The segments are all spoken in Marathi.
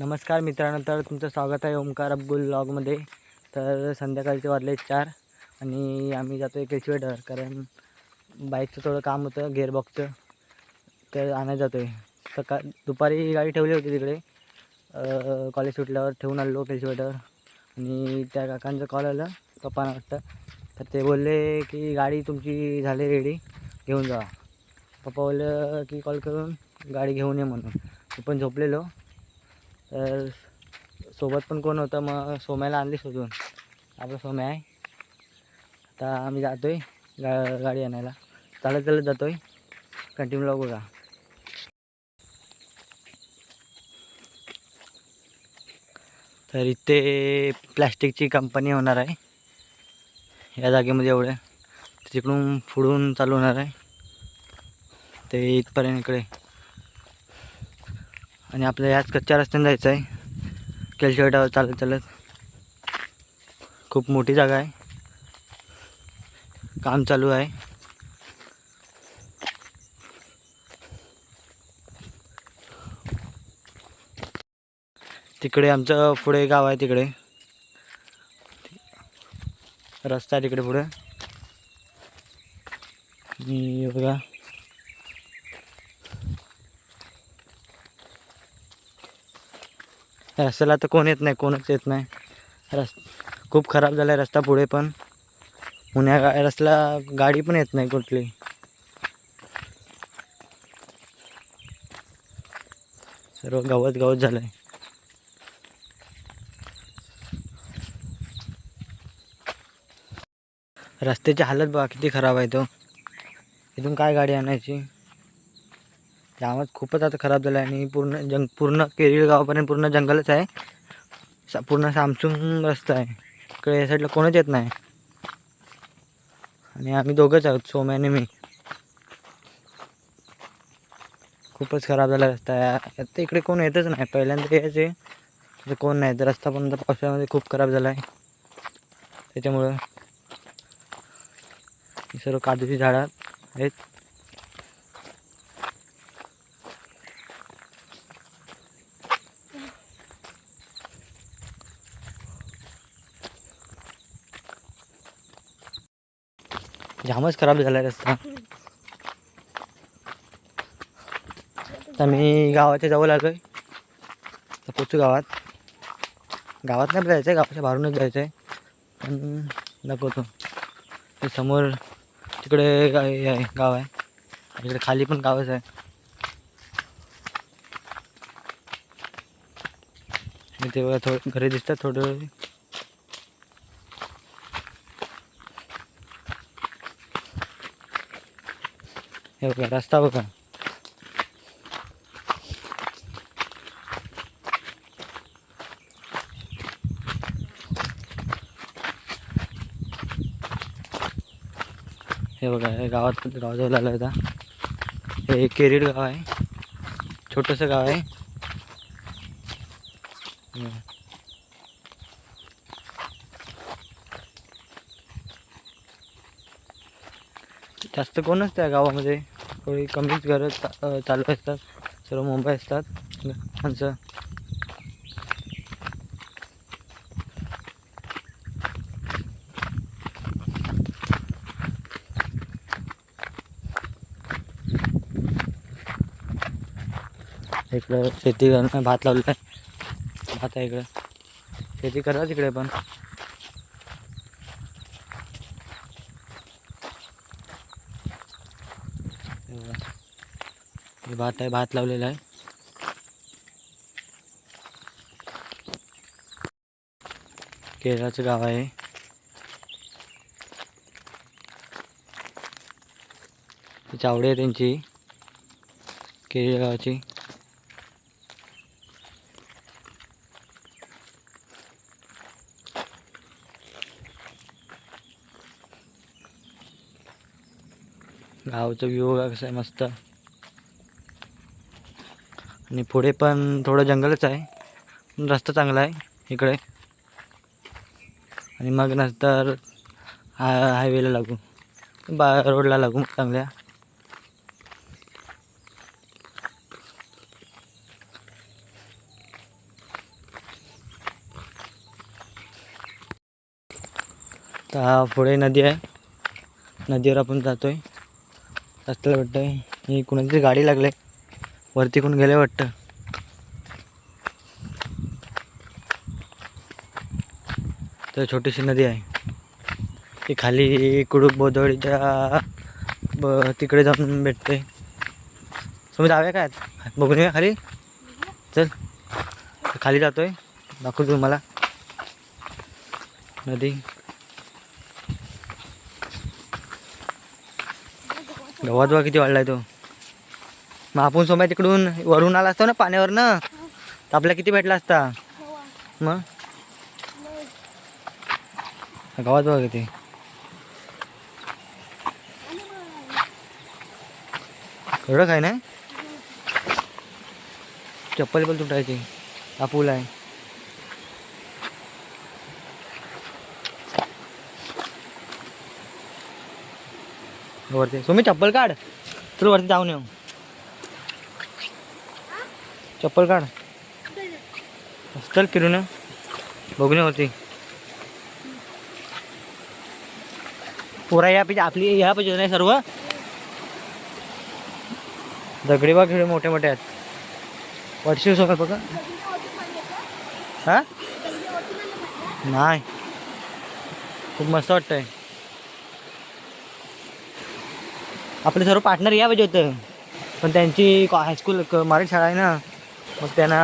नमस्कार मित्रांनो तर तुमचं स्वागत आहे ओमकार अब्दुल ब्लॉगमध्ये. तर संध्याकाळचे वाजले चार आणि आम्ही जातो आहे केचवेडर कारण बाईकचं थोडं काम होतं गेअरबॉक्सचं तर आणायला जातो आहे सकाळ दुपारी गाडी ठेवली होती तिकडे. कॉलेज सुटल्यावर ठेवून आलो केचवेडर आणि त्या काकांचं कॉल आलं पप्पांना वाटतं. तर ते बोलले की गाडी तुमची झाली रेडी घेऊन जा. पप्पा बोललं की कॉल करून गाडी घेऊन ये म्हणून. मी पण झोपलेलो. तर सोबत पण कोण होतं? मग सोम्याला आणली शोधून. आपला सोम्या आहे. आता आम्ही जातो आहे गा गाडी आणायला. चालत चालत जातो आहे कंटिन्यू लागू का तर इथे प्लॅस्टिकची कंपनी होणार आहे. या जागेमध्ये एवढं. तिकडून फुडून चालू होणार आहे. ते इथपर्यंत इकडे. आणि आपल्या याच कच्च्या रस्त्याने जायचं आहे. केलशेटावर चालत चालत. खूप मोठी जागा आहे. काम चालू आहे. तिकडे आमचं पुढे गाव आहे तिकडे. रस्ता आहे तिकडे पुढे. बघा. रस्त्याला तर कोण येत नाही कोणच येत नाही. रस् खूप खराब झाला आहे रस्ता पुढे पण. उन्हा गा रस्त्याला गाडी पण येत नाही कुठली. सर्व गवत गवत झालं आहे रस्त्याची हालत बघा किती खराब आहे तो. इथून काय गाडी आणायची? गावात खूपच आता खराब झालं आहे आणि पूर्ण जंग पूर्ण केरळ गावापर्यंत पूर्ण जंगलच आहे. सा पूर्ण सामसूम रस्ता आहे. इकडे या साईडला कोणच येत नाही. आणि आम्ही दोघंच आहोत सोम्याने मी. खूपच खराब झाला रस्ता आहे. आता इकडे कोण येतच नाही. पहिल्यांदा यायचे. तर कोण नाही. तर रस्ता पण पावसाळ्यामध्ये खूप खराब झाला आहे त्याच्यामुळं सर्व काजूची झाडं आहेत. जामच खराब झाला आहे रस्ता. तर मी गावाच्या जवळ आलो आहे तर पोचू गावात. गावात नाही जायचं आहे गावाच्या बाहेरूनच जायचं आहे पण दाखवतो ते. समोर तिकडे आहे गाव आहे. इकडे खाली पण गावच आहे. आणि ते थोडं घरी दिसतात थोडं. हे बघा रस्ता हे हे गावात आलं होता हे केरीड गाव आहे छोटंसं गाव आहे जास्त कोणच त्या गावामध्ये. थोडी कमीच घरं चा- चालू असतात. सर्व मुंबई असतात. माणसं इकडं शेती करणं भात लावलं आहे भात आहे इकडं. शेती करा तिकडे पण हे बघा. हे भात आहे भात लावलेला आहे. केरळाचं गाव आहे. चावडी आहे त्यांची. केळी गावाची. गावचं व्ह्यू कसं आहे मस्त. आणि पुढे पण थोडं जंगलच आहे. रस्ता चांगला आहे इकडे. आणि मग नंतर हायवेला लागू. बा रोडला लागू चांगल्या. तर पुढे नदी आहे. नदीवर आपण जातो आहे रस्त्याला भेटतो आहे ही कुणाची गाडी लागली. वरती कोण गेले वाटतं? तर छोटीशी नदी आहे. ती खाली कुडूक बोदवळीच्या ब तिकडे जाऊन भेटते. तुम्ही जाऊया काय बघून येऊया खाली. चल. खाली जातोय. दाखवतो तुम्हाला. नदी. गव्हात किती वाढलाय तो. मग आपण सोम्या तिकडून वरून आला असतो ना पाण्यावर ना तर आपल्याला किती भेटला असता? मग? गावात बघ ते एवढं काय नाही? चप्पल पण तुटायची. हा पूल आहे. वरती. तुम्ही चप्पल काढ. चल वरती जाऊन येऊ. चप्पल काढ. चल फिरून येऊ होती वरती पुरा या पाहिजे आपली या पाहिजे नाही सर्व. दगडी बघ मोठे मोठे आहेत. वर्षी सकाळ बघा. हा? नाही. खूप मस्त वाटतंय. आपले सर्व पार्टनर या पाहिजे होतं. पण त्यांची हायस्कूल मराठी शाळा आहे ना. मग त्यांना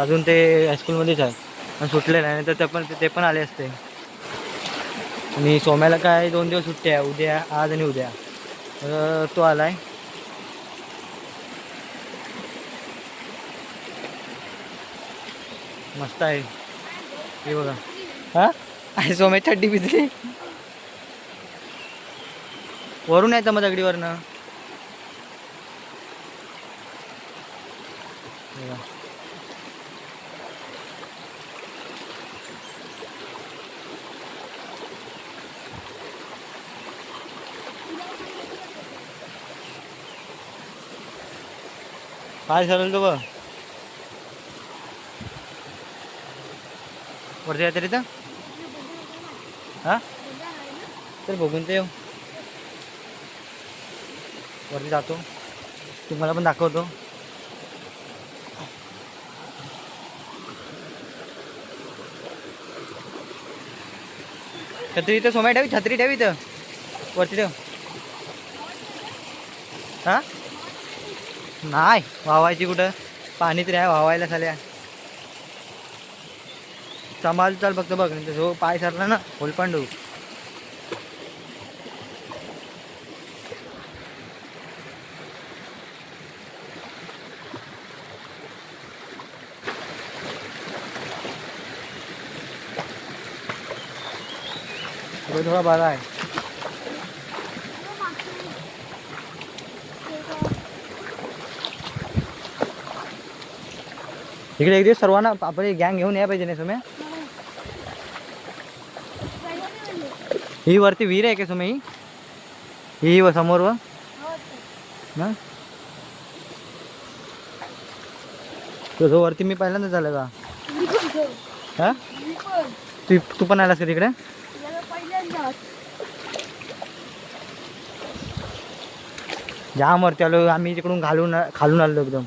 अजून ते हायस्कूलमध्येच आहे. पण सुटलेलं आहे तर ते पण ते पण आले असते. आणि सोम्याला काय दोन दिवस सुट्टी आहे उद्या आज आणि उद्या. तर तो आलाय. मस्त आहे. हे बघा. हा? आणि सोम्या चड्डी भिजली. वरून यायचं मग दगडीवरनं. काय चालेल तो वरती येते तिथं हा? तर बघून ते वरती जातो. तुम्हाला पण दाखवतो. छत्री इथं सोम्या ठेवी छत्री ठेवी इथं. वरती ठेव. हां? नाही वावायची कुठं? पाणी तरी आहे वावायला झाल्या. समाज चाल फक्त बघ नाही तर जो पाय सरला ना होलपांडू थोडा थोडा बरा आहे. इकडे एक दिवस सर्वांना आपली गँग घेऊन या पाहिजे नाही तुम्ही ही वरती विहीर आहे का तुम्ही ही? ही व समोर व? ना? तो जो वरती मी पहिल्यांदा झालं का? हा? तू तू पण आलास का तिकडे? जाम वरती आलो आम्ही तिकडून घालून खालून आलो एकदम.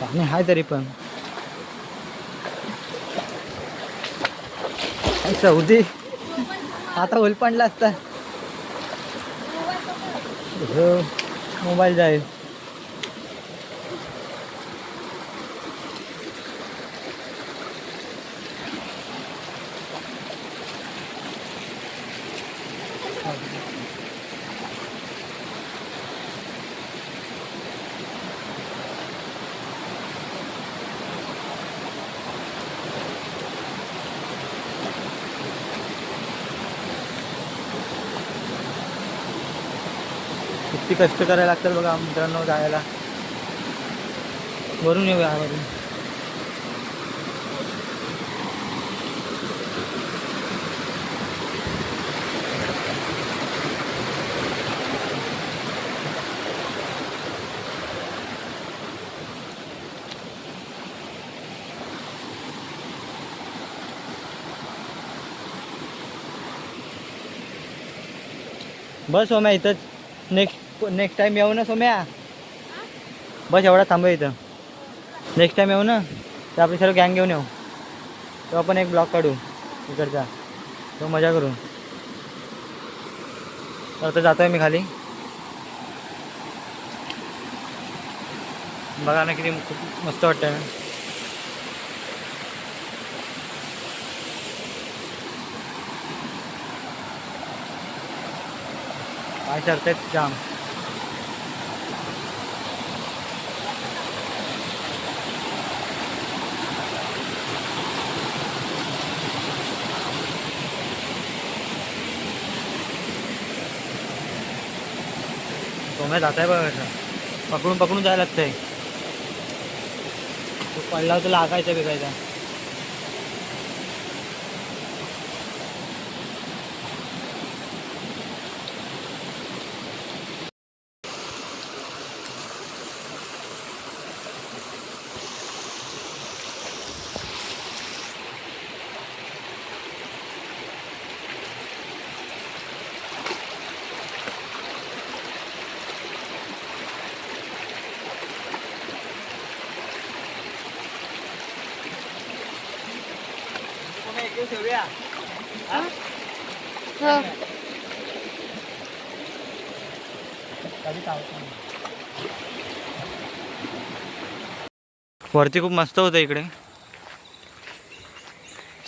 पाणी आहे तरी पण. सौदी? आता उलपणला असता हो, मोबाईल जाईल. किती कष्ट करायला लागतात बघा मित्रांनो जायला. वरून येऊया वरून. बस हो मैं इथंच. नेक्स्ट नेक्स्ट टाइम येऊ ना सोम्या? बस एवढा थांबू इथं. नेक्स्ट टाइम येऊ ना तर आपली सर्व गँग घेऊन येऊ. तो आपण एक ब्लॉक काढू इकडचा. तो मजा करू. तर आता जातोय मी खाली. बघा ना किती खूप मस्त वाटतं ना. काय करतायत जाम. सोम्या जात आहे बघा कसं. पकडून पकडून जायला लागतंय. तो पडला तुला लागायचा बिगायचा. हो? वरती खूप मस्त होतं इकडे.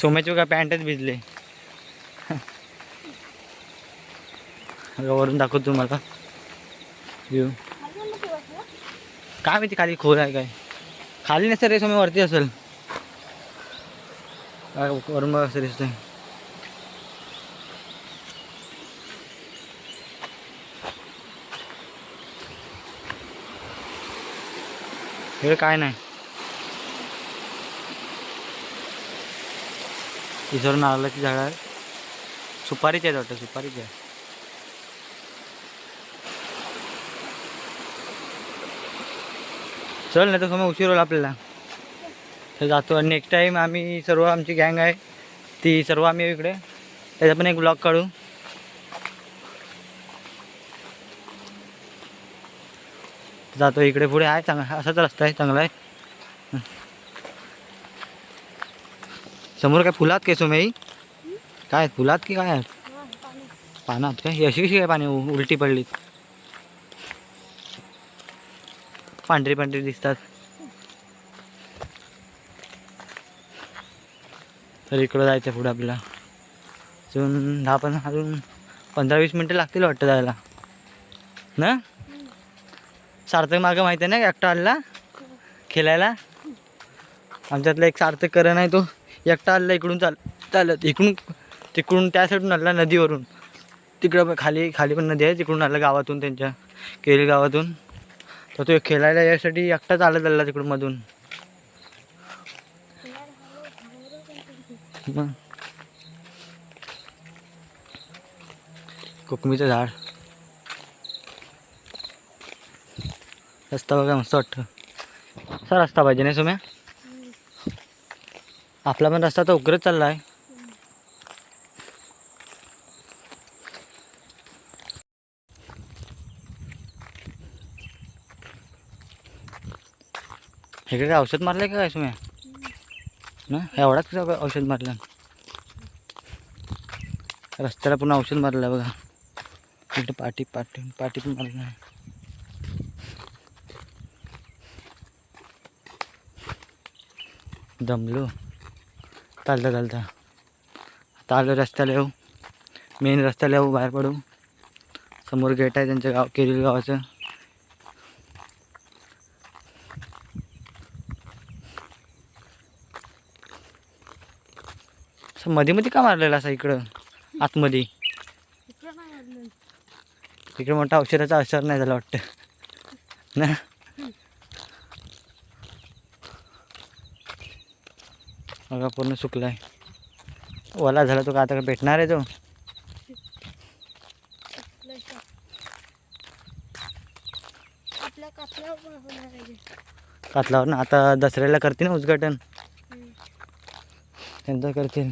सोम्याची का पॅन्टच भिजले. वरून दाखवतो तुम्हाला. व्ह्यू काय माहिती खाली खोल आहे काय? खाली नसेल रे सोम्या वरती असेल. वरून बघ असं दिसतंय हे काय नाही इथं नारळाची झाडं आहे सुपारीची आहेत वाटतं सुपारीची आहे चल नाही तर समोर उशीर होईल आपल्याला तर जातो. आणि नेक्स्ट टाईम आम्ही सर्व आमची गँग आहे ती सर्व आम्ही इकडे. त्याचा पण एक ब्लॉग काढू. जातो इकडे पुढे. आहे चांगला असाच रस्ता आहे चांगला आहे. समोर काय फुलात काय सोमेई? काय फुलात की काय? आहेत पानात काय? अशी कशी काय पाणी उ- उलटी पडली पांढरी पांढरी दिसतात. तर इकडं जायचं पुढं आपल्याला. अजून दहा पण अजून पंधरा वीस मिनटं लागतील वाटतं जायला. ना? सार्थक मागं माहिती आहे ना एकटा आलेला? खेळायला? आमच्यातला एक सार्थक करण आहे तो. एकटा आलेला इकडून चाल चालत इकडून तिकडून त्या साईडून आला नदीवरून. तिकडं पण खाली खाली पण नदी आहे तिकडून आला गावातून त्यांच्या केरी गावातून. तर तो खेळायला यासाठी एकटाच आला तिकडून मधून. मग कोकमीचं झाड. रस्ता बघा मस्त वाटतं. असा रस्ता पाहिजे नाही सुम्या? आपला पण रस्ता तर उकरत चालला आहे. हे काय औषध मारलंय का काय सुम्या? ना? एवढाच कसं औषध मारलं? रस्त्याला पुन्हा औषध मारलं बघा. इकडे पाठी पाठी पाठी पण मारलं. दमलो. चालता चालता. आता आलो रस्त्याला येऊ. मेन रस्त्याला येऊ बाहेर पडू. समोर गेट आहे त्यांच्या गाव केरील गावाचं. मध्ये मध्ये का मारलेला असा इकडं? आतमध्ये? इकडे मोठा औषधाचा असर नाही झाला वाटतं. ना? बघा पूर्ण सुकलाय. ओला झाला तो का आता भेटणार आहे तो? कातलावर ना? आता दसऱ्याला करते ना उद्घाटन. त्यांचं करतील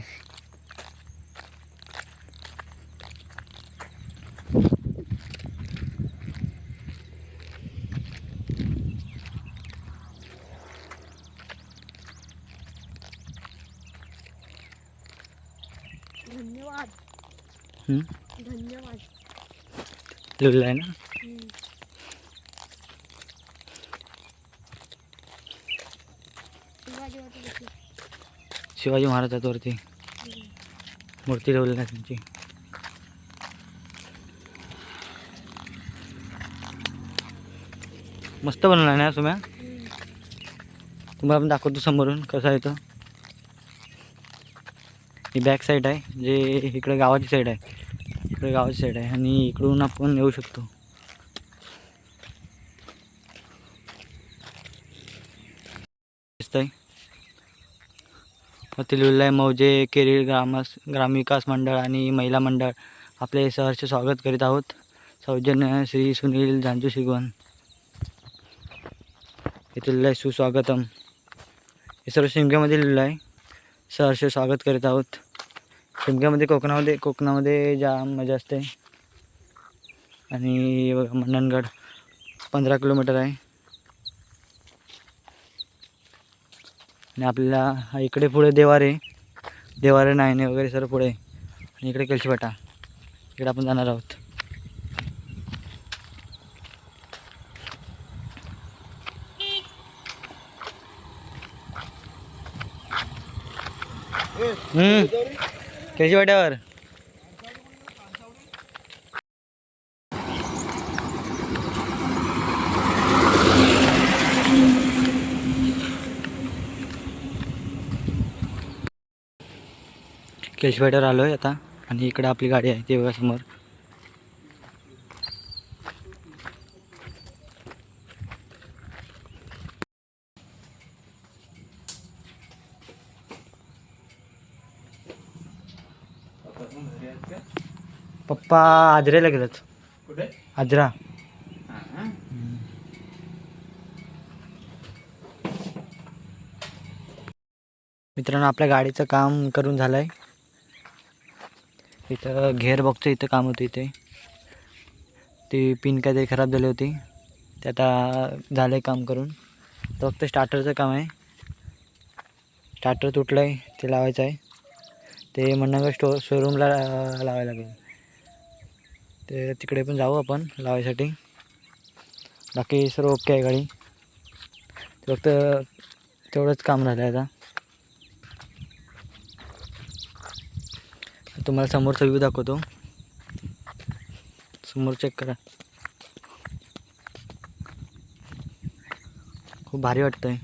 धन्यवाद हम्म? धन्यवाद. लिहिलं आहे ना. शिवाजी महाराजांवरती हम्म. मूर्ती ठेवलेली आहे त्यांची. मस्त बनवला ना सुम्या. तुम्हाला पण दाखवतो समोरून कसं आहे तो. ही बॅक साईड आहे जे इकडे गावाची साईड आहे. इकडे गावाची साईड आहे आणि इकडून आपण येऊ शकतो. दिसतंय. आहे मौजे केरीळ ग्रामस ग्रामविकास मंडळ आणि महिला मंडळ आपले सहर्ष स्वागत करीत आहोत. सौजन्य श्री सुनील जांजू शिगवण येथे लिहिलं आहे सुस्वागतम. हे सर्व शिमग्यामध्ये लिहिलं आहे सहर्ष स्वागत करीत आहोत. शिमग्यामध्ये कोकणामध्ये कोकणामध्ये जाम मजा असते. आणि बघा मंडणगड पंधरा किलोमीटर आहे. आणि आपल्याला इकडे पुढे देवारे देवारे नायने वगैरे सर्व पुढे. आणि इकडे केलशीपाटा इकडे आपण जाणार आहोत. हम्म. केलशीपाट्यावर केशवाड्यावर आलो आहे आता? आणि इकडं आपली गाडी आहे ते बघा समोर. पप्पा आजऱ्याला गेलेत. कुठे? आजरा. मित्रांनो आपल्या गाडीचं काम करून झालं आहे इथं घेर बघतो इथं काम होतं इथे. ती पिन काहीतरी खराब झाली होती. ते आता झालं आहे काम करून. फक्त स्टार्टरचं काम आहे. स्टार्टर तुटलं आहे ते लावायचं आहे. ते म्हणणं स्टो शोरूमला लावायला लागेल. ते तिकडे पण जाऊ आपण लावायसाठी. बाकी सर्व ओके आहे गाडी. फक्त तेवढंच काम राहिलं आहे आता. तुम्हाला समोरचा व्ह्यू दाखवतो. समोर चेक करा. खूप भारी वाटतंय.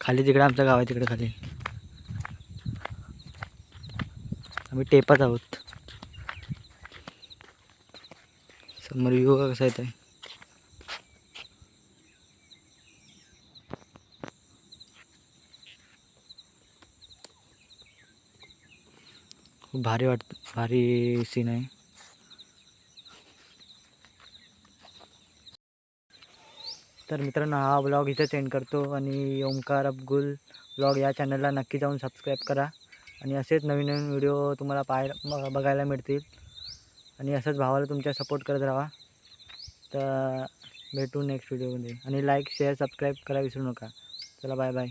खाली तिकडे आमचं गाव आहे तिकडे खाली. आम्ही टेपात आहोत. समोर व्ह्यू कसा येत आहे खूप भारी वाटत भारी सीन आहे. तर मित्रांनो हा ब्लॉग इथेच एंड करतो आणि ओमकार अब्गुल ब्लॉग या चॅनलला नक्की जाऊन सबस्क्राईब करा. आणि असेच नवीन नवीन व्हिडिओ तुम्हाला पाहायला बघायला मिळतील. आणि असंच भावाला तुमच्या सपोर्ट करत राहा. तर भेटू नेक्स्ट व्हिडिओमध्ये आणि लाईक शेअर सबस्क्राईब करा विसरू नका. चला बाय बाय